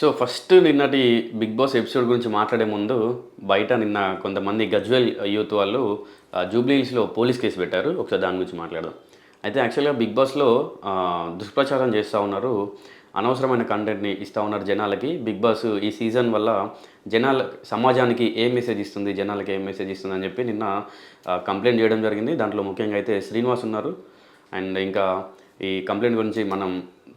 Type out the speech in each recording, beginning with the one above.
So first నిన్నటి big boss episode గురించి మాట్లాడే ముందు బయట నిన్న కొంతమంది గజ్వెల్ యూత్ వాళ్ళు జూబ్లీహిల్స్లో పోలీస్ కేసు పెట్టారు. ఒకసారి దాని గురించి మాట్లాడదాం. అయితే యాక్చువల్గా బిగ్ బాస్లో దుష్ప్రచారం చేస్తూ ఉన్నారు. అనవసరమైన కంటెంట్ని ఇస్తూ ఉన్నారు జనాలకి. బిగ్ బాస్ ఈ సీజన్ వల్ల జనాల సమాజానికి ఏం మెసేజ్ ఇస్తుంది జనాలకి ఏం మెసేజ్ ఇస్తుంది అని చెప్పి నిన్న కంప్లైంట్ చేయడం జరిగింది. దాంట్లో ముఖ్యంగా అయితే శ్రీనివాస్ ఉన్నారు. అండ్ ఇంకా ఈ కంప్లైంట్ గురించి మనం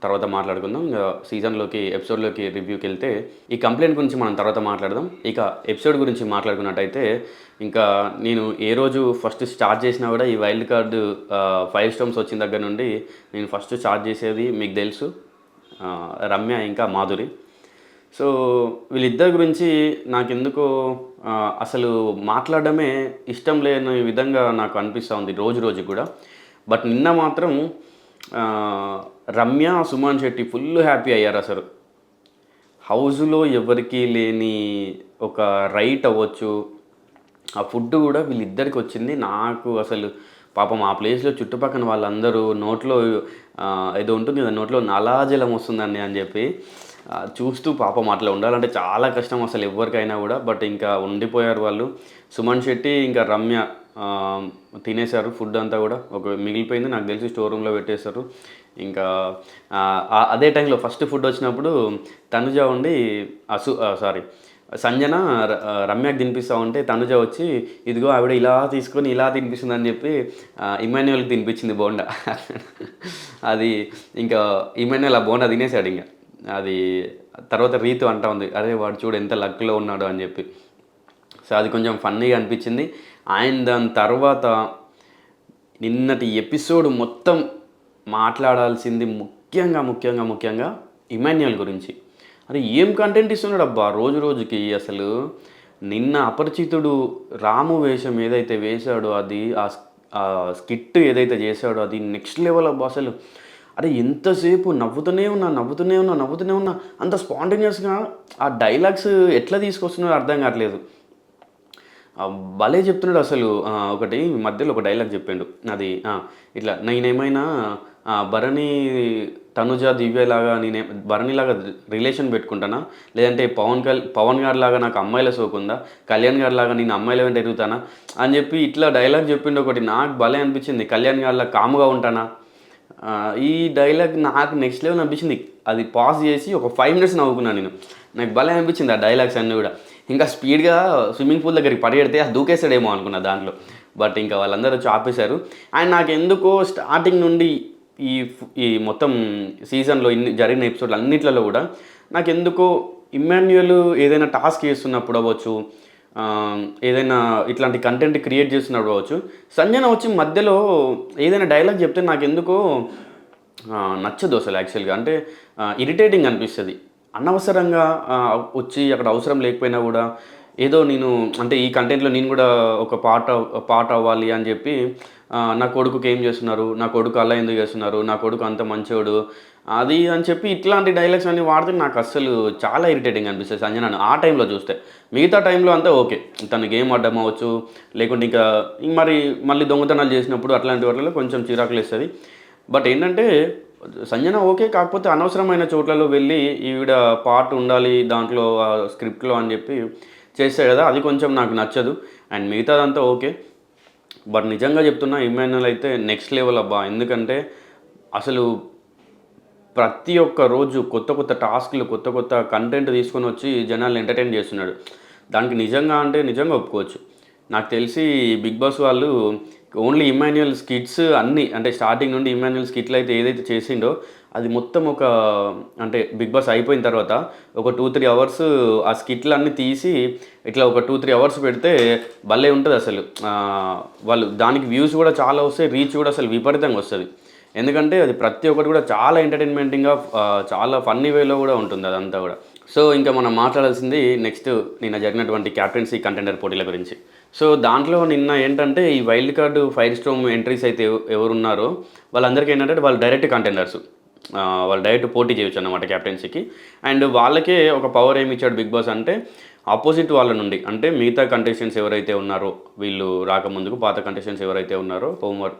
తర్వాత మాట్లాడుకుందాం. ఇంకా సీజన్లోకి ఎపిసోడ్లోకి రివ్యూకి వెళ్తే ఈ కంప్లైంట్ గురించి మనం తర్వాత మాట్లాడదాం. ఇక ఎపిసోడ్ గురించి మాట్లాడుకున్నట్టయితే ఇంకా నేను ఏ రోజు ఫస్ట్ స్టార్ట్ చేసినా కూడా ఈ వైల్డ్ కార్డు ఫైవ్ స్టోమ్స్ వచ్చిన దగ్గర నుండి నేను ఫస్ట్ స్టార్ట్ చేసేది మీకు తెలుసు. రమ్య ఇంకా మాధురి. సో వీళ్ళిద్దరి గురించి నాకెందుకో అసలు మాట్లాడడమే ఇష్టం లేని విధంగా నాకు అనిపిస్తూ ఉంది రోజు రోజు కూడా. బట్ నిన్న మాత్రం రమ్య సుమన్ శెట్టి ఫుల్ హ్యాపీ అయ్యారు అసలు. హౌస్లో ఎవరికీ లేని ఒక రైట్ అవ్వచ్చు. ఆ ఫుడ్ కూడా వీళ్ళిద్దరికి వచ్చింది. నాకు అసలు పాపం ఆ ప్లేస్లో చుట్టుపక్కల వాళ్ళందరూ నోట్లో ఏదో ఉంటుంది కదా నోట్లో నలాజలం వస్తుందండి అని చెప్పి చూస్తూ పాపం అట్లా ఉండాలంటే చాలా కష్టం అసలు ఎవరికైనా కూడా. బట్ ఇంకా ఉండిపోయారు వాళ్ళు. సుమన్ శెట్టి ఇంకా రమ్య తినేశారు ఫుడ్ అంతా కూడా. ఒక మిగిలిపోయింది నాకు తెలిసి స్టోర్ రూమ్లో పెట్టేశారు. ఇంకా అదే టైంలో ఫస్ట్ ఫుడ్ వచ్చినప్పుడు తనుజ ఉండి అసు సారీ సంజన ర- రమ్యకి తినిపిస్తా ఉంటే తనుజ వచ్చి ఇదిగో ఆవిడ ఇలా తీసుకొని ఇలా తినిపిస్తుంది అని చెప్పి ఇమాన్యువల్కి తినిపించింది బోండా. అది ఇంకా ఇమాన్యువల్ ఆ బోండా తినేసాడు ఇంకా. అది తర్వాత రీతు అంటా ఉంది అరే వాడు చూడు ఎంత లక్లో ఉన్నాడు అని చెప్పి. సో అది కొంచెం ఫన్నీగా అనిపించింది. ఆయన దాని తర్వాత నిన్నటి ఎపిసోడ్ మొత్తం మాట్లాడాల్సింది ముఖ్యంగా ముఖ్యంగా ముఖ్యంగా ఇమాన్యుయల్ గురించి. అరే ఏం కంటెంట్ ఇస్తున్నాడు అబ్బా? రోజు రోజుకి అసలు నిన్న అపరిచితుడు రాము వేషం ఏదైతే వేశాడో అది ఆ స్కిట్ ఏదైతే చేశాడో అది నెక్స్ట్ లెవెల్ అబ్బా అసలు. అరే ఎంతసేపు నవ్వుతూనే ఉన్నా నవ్వుతూనే ఉన్నా నవ్వుతూనే ఉన్నా అంత స్పాంటేనియస్గా ఆ డైలాగ్స్ ఎట్లా తీసుకొస్తున్నారో అర్థం కావట్లేదు. భలే చెప్తున్నాడు అసలు ఒకటి మధ్యలో ఒక డైలాగ్ చెప్పిండు. అది ఇట్లా నేనేమైనా భరణి తనుజ దివ్యలాగా నేనే భరణిలాగా రిలేషన్ పెట్టుకుంటానా? లేదంటే పవన్ కల్ పవన్ గారి లాగా నాకు అమ్మాయిల సోకుందా కళ్యాణ్ గారి లాగా నేను అమ్మాయిల వెంట ఎరుగుతానా అని చెప్పి ఇట్లా డైలాగ్ చెప్పిండు ఒకటి నాకు భలే అనిపించింది. కళ్యాణ్ గారిలా కాముగా ఉంటానా? ఈ డైలాగ్ నాకు నెక్స్ట్ లెవెల్ అనిపించింది. అది పాజ్ చేసి ఒక ఫైవ్ మినిట్స్ నవ్వుకున్నాను నేను. నాకు భలే అనిపించింది ఆ డైలాగ్స్ అన్నీ కూడా. ఇంకా స్పీడ్గా స్విమ్మింగ్ పూల్ దగ్గరికి పరిగెడితే అది దూకేస్తాడేమో అనుకున్నా దాంట్లో. బట్ ఇంకా వాళ్ళందరూ వచ్చి ఆపేశారు. అండ్ నాకు ఎందుకో స్టార్టింగ్ నుండి ఈ ఈ మొత్తం సీజన్లో ఇన్ని జరిగిన ఎపిసోడ్లు అన్నిట్లలో కూడా నాకు ఎందుకో ఇమాన్యుయల్ ఏదైనా టాస్క్ చేస్తున్నప్పుడు అవ్వచ్చు ఏదైనా ఇట్లాంటి కంటెంట్ క్రియేట్ చేస్తున్నప్పుడు కావచ్చు. సంజన వచ్చి మధ్యలో ఏదైనా డైలాగ్ చెప్తే నాకు ఎందుకో నచ్చదు అసలు యాక్చువల్గా అంటే ఇరిటేటింగ్ అనిపిస్తుంది. అనవసరంగా వచ్చి అక్కడ అవసరం లేకపోయినా కూడా ఏదో నేను అంటే ఈ కంటెంట్లో నేను కూడా ఒక పార్ట్ పార్ట్ అవ్వాలి అని చెప్పి నా కొడుకుకి ఏం చేస్తున్నారు? నా కొడుకు అలా ఎందుకు చేస్తున్నారు? నా కొడుకు అంత మంచోడు. అది అని చెప్పి ఇట్లాంటి డైలాగ్స్ అన్ని వాడితే నాకు అస్సలు చాలా ఇరిటేటింగ్ అనిపిస్తుంది సంజనాను ఆ టైంలో చూస్తే. మిగతా టైంలో అంతా ఓకే తను గేమ్ అడ్డం అవ్వచ్చు లేకుంటే ఇంకా ఇంక మరి మళ్ళీ దొంగతనాలు చేసినప్పుడు అట్లాంటి వాటిలో కొంచెం చిరాకులు వేస్తుంది. బట్ ఏంటంటే సంజన ఓకే కాకపోతే అనవసరమైన చోట్లలో వెళ్ళి ఈవిడ పార్ట్ ఉండాలి దాంట్లో స్క్రిప్ట్లో అని చెప్పి చేస్తాయి కదా అది కొంచెం నాకు నచ్చదు. అండ్ మిగతాదంతా ఓకే బట్ నిజంగా చెప్తున్నా ఇమాన్యుల్ అయితే నెక్స్ట్ లెవెల్ అబ్బా. ఎందుకంటే అసలు ప్రతి ఒక్క రోజు కొత్త కొత్త టాస్క్లు కొత్త కొత్త కంటెంట్ తీసుకొని వచ్చి జనాల్ని ఎంటర్టైన్ చేస్తున్నాడు. దానికి నిజంగా అంటే నిజంగా ఒప్పుకోవచ్చు. నాకు తెలిసి బిగ్ బాస్ వాళ్ళు ఓన్లీ ఇమాన్యుయల్ స్కిట్స్ అన్నీ అంటే స్టార్టింగ్ నుండి ఇమాన్యుయల్ స్కిట్లు అయితే ఏదైతే చేసిండో అది మొత్తం ఒక అంటే బిగ్ బాస్ అయిపోయిన తర్వాత ఒక టూ త్రీ అవర్స్ ఆ స్కిట్లు అన్నీ తీసి ఇట్లా ఒక టూ త్రీ అవర్స్ పెడితే భలే ఉంటుంది అసలు. వాళ్ళు దానికి వ్యూస్ కూడా చాలా వస్తాయి రీచ్ కూడా అసలు విపరీతంగా వస్తుంది. ఎందుకంటే అది ప్రతి ఒక్కటి కూడా చాలా ఎంటర్టైన్మెంటింగ్గా చాలా ఫన్నీ వేలో కూడా ఉంటుంది అదంతా కూడా. సో ఇంకా మనం మాట్లాడాల్సింది నెక్స్ట్ నిన్న జరిగినటువంటి క్యాప్టెన్సీ కంటెండర్ పోటీల గురించి. సో దాంట్లో నిన్న ఏంటంటే ఈ wild card fire storm entries అయితే ఎవరున్నారో వాళ్ళందరికీ ఏంటంటే వాళ్ళు డైరెక్ట్ కంటెండర్స్ వాళ్ళు డైరెక్ట్ పోటీ చేయొచ్చు అన్నమాట క్యాప్టెన్సీకి అండ్ వాళ్ళకే ఒక పవర్ ఏమి ఇచ్చాడు బిగ్ బాస్ అంటే ఆపోజిట్ వాళ్ళ నుండి అంటే మిగతా కంటెస్టెంట్స్ ఎవరైతే ఉన్నారో వీళ్ళు రాకముందుకు పాత కంటెస్టెంట్స్ ఎవరైతే ఉన్నారో హోంవర్క్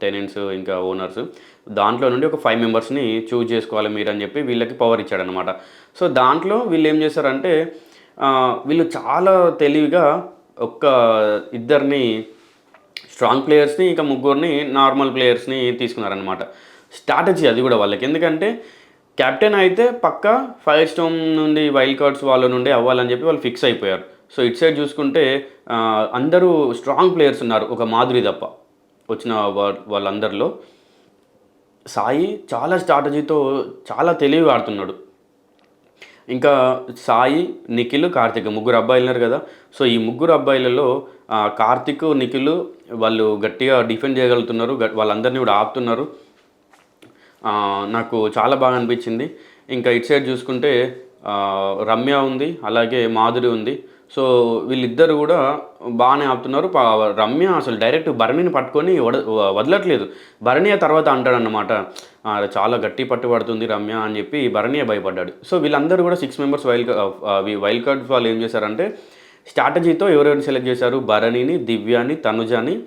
టెనెంట్స్ ఇంకా ఓనర్స్ దాంట్లో నుండి ఒక ఫైవ్ మెంబర్స్ని చూజ్ చేసుకోవాలి మీరు అని చెప్పి వీళ్ళకి పవర్ ఇచ్చాడనమాట సో దాంట్లో వీళ్ళు ఏం చేశారంటే వీళ్ళు చాలా తెలివిగా ఒక్క ఇద్దరిని స్ట్రాంగ్ ప్లేయర్స్ని ఇంకా ముగ్గురిని నార్మల్ ప్లేయర్స్ని తీసుకున్నారనమాట స్ట్రాటజీ అది కూడా వాళ్ళకి. ఎందుకంటే కెప్టెన్ అయితే పక్క ఫైర్ స్టోమ్ నుండి వైల్డ్ కార్డ్స్ వాళ్ళ నుండి అవ్వాలని చెప్పి వాళ్ళు ఫిక్స్ అయిపోయారు. సో ఇటు సైడ్ చూసుకుంటే అందరూ స్ట్రాంగ్ ప్లేయర్స్ ఉన్నారు ఒక మాధురి తప్ప వచ్చిన వాళ్ళందరిలో. సాయి చాలా స్ట్రాటజీతో చాలా తెలివి ఆడుతున్నాడు. ఇంకా సాయి నిఖిల్ కార్తిక్ ముగ్గురు అబ్బాయిలు ఉన్నారు కదా. సో ఈ ముగ్గురు అబ్బాయిలలో కార్తిక్ నిఖిల్ వాళ్ళు గట్టిగా డిఫెండ్ చేయగలుగుతున్నారు వాళ్ళందరినీ కూడా ఆపుతున్నారు. నాకు చాలా బాగా అనిపించింది. ఇంకా ఇటు సైడ్ చూసుకుంటే రమ్య ఉంది అలాగే మాధురి ఉంది. సో వీళ్ళిద్దరు కూడా బాగానే ఆపుతున్నారు. పా- రమ్య అసలు డైరెక్ట్ భరణిని పట్టుకొని వడ వదలట్లేదు. భరణియ తర్వాత అంటాడన్నమాట చాలా గట్టి పట్టుబడుతుంది రమ్య అని చెప్పి భరణియ భయపడ్డాడు. సో వీళ్ళందరూ కూడా six members wild wild card వాళ్ళు ఏం చేశారంటే స్ట్రాటజీతో ఎవరెవరిని సెలెక్ట్ చేశారు? భరణిని దివ్యాని తనుజాని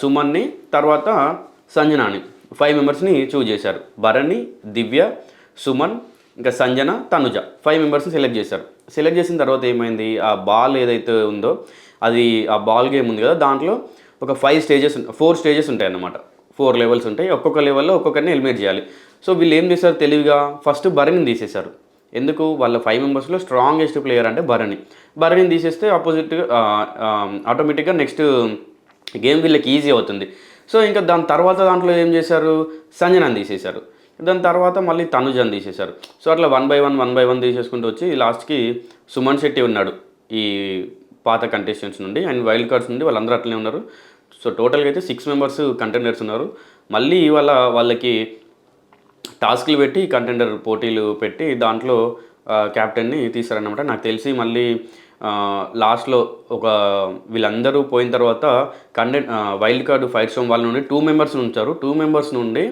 సుమన్ని తర్వాత సంజనాని. ఫైవ్ మెంబర్స్ని చూజ్ చేశారు. భరణి దివ్య సుమన్ ఇంకా సంజన తనుజ ఫైవ్ మెంబర్స్ని సెలెక్ట్ చేశారు. సెలెక్ట్ చేసిన తర్వాత ఏమైంది? ఆ బాల్ ఏదైతే ఉందో అది ఆ బాల్ గేమ్ ఉంది కదా దాంట్లో ఒక ఫైవ్ స్టేజెస్ ఫోర్ స్టేజెస్ ఉంటాయి అన్నమాట ఫోర్ లెవెల్స్ ఉంటాయి. ఒక్కొక్క లెవెల్లో ఒక్కొక్కరిని ఎలిమినేట్ చేయాలి. సో వీళ్ళు ఏం చేశారు తెలివిగా? ఫస్ట్ భరణిని తీసేశారు. ఎందుకు? వాళ్ళ ఫైవ్ మెంబర్స్లో స్ట్రాంగెస్ట్ ప్లేయర్ అంటే భరణి భరణిని తీసేస్తే ఆపోజిట్ ఆటోమేటిక్గా నెక్స్ట్ గేమ్ వీళ్ళకి ఈజీ అవుతుంది. సో ఇంకా దాని తర్వాత దాంట్లో ఏం చేశారు? సంజనాన్ని తీసేశారు. దాని తర్వాత మళ్ళీ తనుజని తీసేశారు. సో అట్లా one by one one by one తీసేసుకుంటూ వచ్చి లాస్ట్కి సుమన్ శెట్టి ఉన్నాడు ఈ పాత కంటెస్టెంట్స్ నుండి అండ్ వైల్డ్ కార్డ్స్ నుండి వాళ్ళందరూ అట్లనే ఉన్నారు. సో టోటల్గా అయితే సిక్స్ మెంబర్స్ కంటెండర్స్ ఉన్నారు. మళ్ళీ ఇవాళ వాళ్ళకి టాస్క్లు పెట్టి కంటెండర్ పోటీలు పెట్టి దాంట్లో క్యాప్టెన్ని తీశారనమాట నాకు తెలిసి మళ్ళీ లాస్ట్లో ఒక వీళ్ళందరూ పోయిన తర్వాత కండెన్ వైల్డ్ కార్డు ఫైర్ స్టోమ్ వాళ్ళ నుండి టూ మెంబర్స్ ఉంచారు. టూ మెంబర్స్ నుండి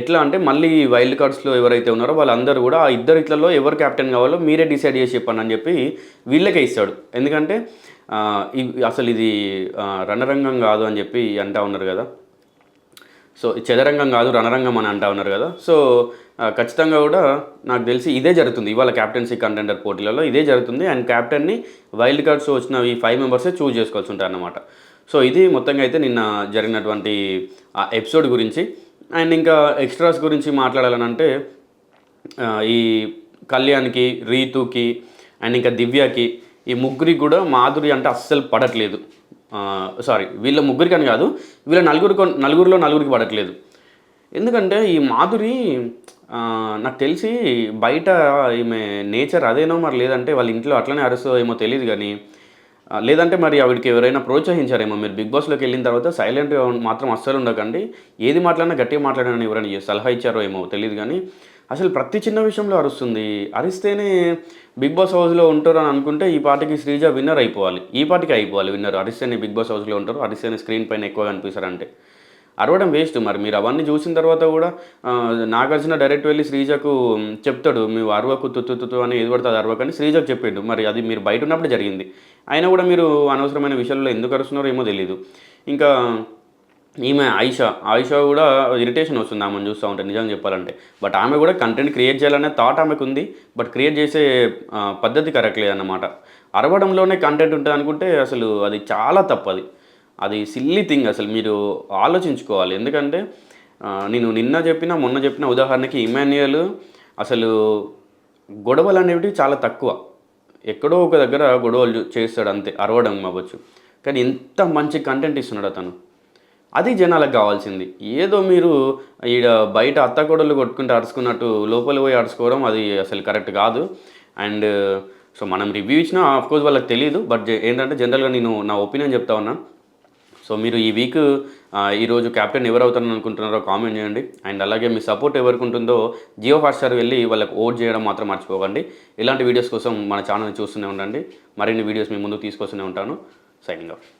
ఎట్లా అంటే మళ్ళీ వైల్డ్ కార్డ్స్లో ఎవరైతే ఉన్నారో వాళ్ళందరూ కూడా ఆ ఇద్దరు ఇట్లలో ఎవరు క్యాప్టెన్ కావాలో మీరే డిసైడ్ చేసి చెప్పండి అని చెప్పి వీళ్ళకే ఇస్తాడు. ఎందుకంటే అసలు ఇది రణరంగం కాదు అని చెప్పి అంటా ఉన్నారు కదా. సో ఈ చదరంగం కాదు రణరంగం అని అంటా ఉన్నారు కదా. సో ఖచ్చితంగా కూడా నాకు తెలిసి ఇదే జరుగుతుంది. ఇవాళ క్యాప్టెన్సీ కంటెండర్ పోటీలలో ఇదే జరుగుతుంది. అండ్ క్యాప్టెన్ని వైల్డ్ కార్డ్స్ వచ్చిన ఈ ఫైవ్ మెంబర్సే చూజ్ చేసుకోవాల్సి ఉంటారు అన్నమాట. సో ఇది మొత్తంగా అయితే నిన్న జరిగినటువంటి ఆ ఎపిసోడ్ గురించి. అండ్ ఇంకా ఎక్స్ట్రాస్ గురించి మాట్లాడాలని అంటే ఈ కళ్యాణ్కి రీతుకి అండ్ ఇంకా దివ్యకి ఈ ముగ్గురికి కూడా మాధురి అంటే అస్సలు పడట్లేదు. సారీ వీళ్ళ ముగ్గురికి అని కాదు వీళ్ళ నలుగురు నలుగురిలో నలుగురికి పడట్లేదు. ఎందుకంటే ఈ మాధురి నాకు తెలిసి బయట ఈమె నేచర్ అదేనో మరి లేదంటే వాళ్ళ ఇంట్లో అట్లనే అరుస్తో ఏమో తెలియదు కానీ లేదంటే మరి ఆవిడకి ఎవరైనా ప్రోత్సహించారేమో. మీరు బిగ్ బాస్లోకి వెళ్ళిన తర్వాత సైలెంట్గా మాత్రం అస్సలు ఉండకండి. ఏది మాట్లాడినా గట్టిగా మాట్లాడాలని ఎవరైనా సలహా ఇచ్చారో ఏమో తెలియదు కానీ అసలు ప్రతి చిన్న విషయంలో అరుస్తుంది. అరిస్తేనే బిగ్ బాస్ హౌస్లో ఉంటారు అని అనుకుంటే ఈ పాటికి శ్రీజ విన్నర్ అయిపోవాలి. ఈ పాటికి అయిపోవాలి విన్నర్. అరిస్తేనే బిగ్ బాస్ హౌస్లో ఉంటారు. అరిస్తేనే స్క్రీన్ పైన ఎక్కువ కనిపిస్తారంటే అరవడం వేస్ట్ మరి. మీరు అవన్నీ చూసిన తర్వాత కూడా నాగార్జున డైరెక్ట్ వెళ్ళి శ్రీజకు చెప్తాడు మీ అరవకు తుత్తు అని ఏది పడుతుంది అరవకని శ్రీజకు చెప్పాడు. మరి అది మీరు బయట ఉన్నప్పుడు జరిగింది. అయినా కూడా మీరు అనవసరమైన విషయాల్లో ఎందుకు అరుస్తున్నారో ఏమో తెలియదు ఇంకా ఈమె ఆయిషా. ఆయిషా కూడా ఇరిటేషన్ వస్తుంది ఆమెను చూస్తూ ఉంటే నిజంగా చెప్పాలంటే. బట్ ఆమె కూడా కంటెంట్ క్రియేట్ చేయాలనే థాట్ ఆమెకు ఉంది. బట్ క్రియేట్ చేసే పద్ధతి కరెక్ట్ లేదన్నమాట. అరవడంలోనే కంటెంట్ ఉంటుంది అనుకుంటే అసలు అది చాలా తప్పది. అది సిల్లీ థింగ్ అసలు మీరు ఆలోచించుకోవాలి. ఎందుకంటే నేను నిన్న చెప్పిన మొన్న చెప్పిన ఉదాహరణకి ఇమాన్యుయల్ అసలు గొడవలు అనేవి చాలా తక్కువ. ఎక్కడో ఒక దగ్గర గొడవలు చేస్తాడు అంతే అరవడం అవ్వచ్చు. కానీ ఎంత మంచి కంటెంట్ ఇస్తున్నాడు అతను. అది జనాలకు కావాల్సింది. ఏదో మీరు ఈడ బయట అత్తకోడలు కొట్టుకుంటే అరుచుకున్నట్టు లోపల పోయి అరుచుకోవడం అది అసలు కరెక్ట్ కాదు. అండ్ సో మనం రివ్యూ ఇచ్చినా ఆఫ్కోర్స్ వాళ్ళకి తెలియదు బట్ ఏంటంటే జనరల్గా నేను నా ఒపీనియన్ చెప్తా ఉన్నా. సో మీరు ఈ వీక్ ఈరోజు క్యాప్టెన్ ఎవరు అవుతారని అనుకుంటున్నారో కామెంట్ చేయండి. అండ్ అలాగే మీ సపోర్ట్ ఎవరికి ఉంటుందో జియో హాట్స్టార్ వెళ్ళి వాళ్ళకి ఓట్ చేయడం మాత్రం మర్చిపోకండి. ఇలాంటి వీడియోస్ కోసం మన ఛానల్ చూస్తూనే ఉండండి. మరిన్ని వీడియోస్ మీ ముందు తీసుకొస్తూనే ఉంటాను. Signing off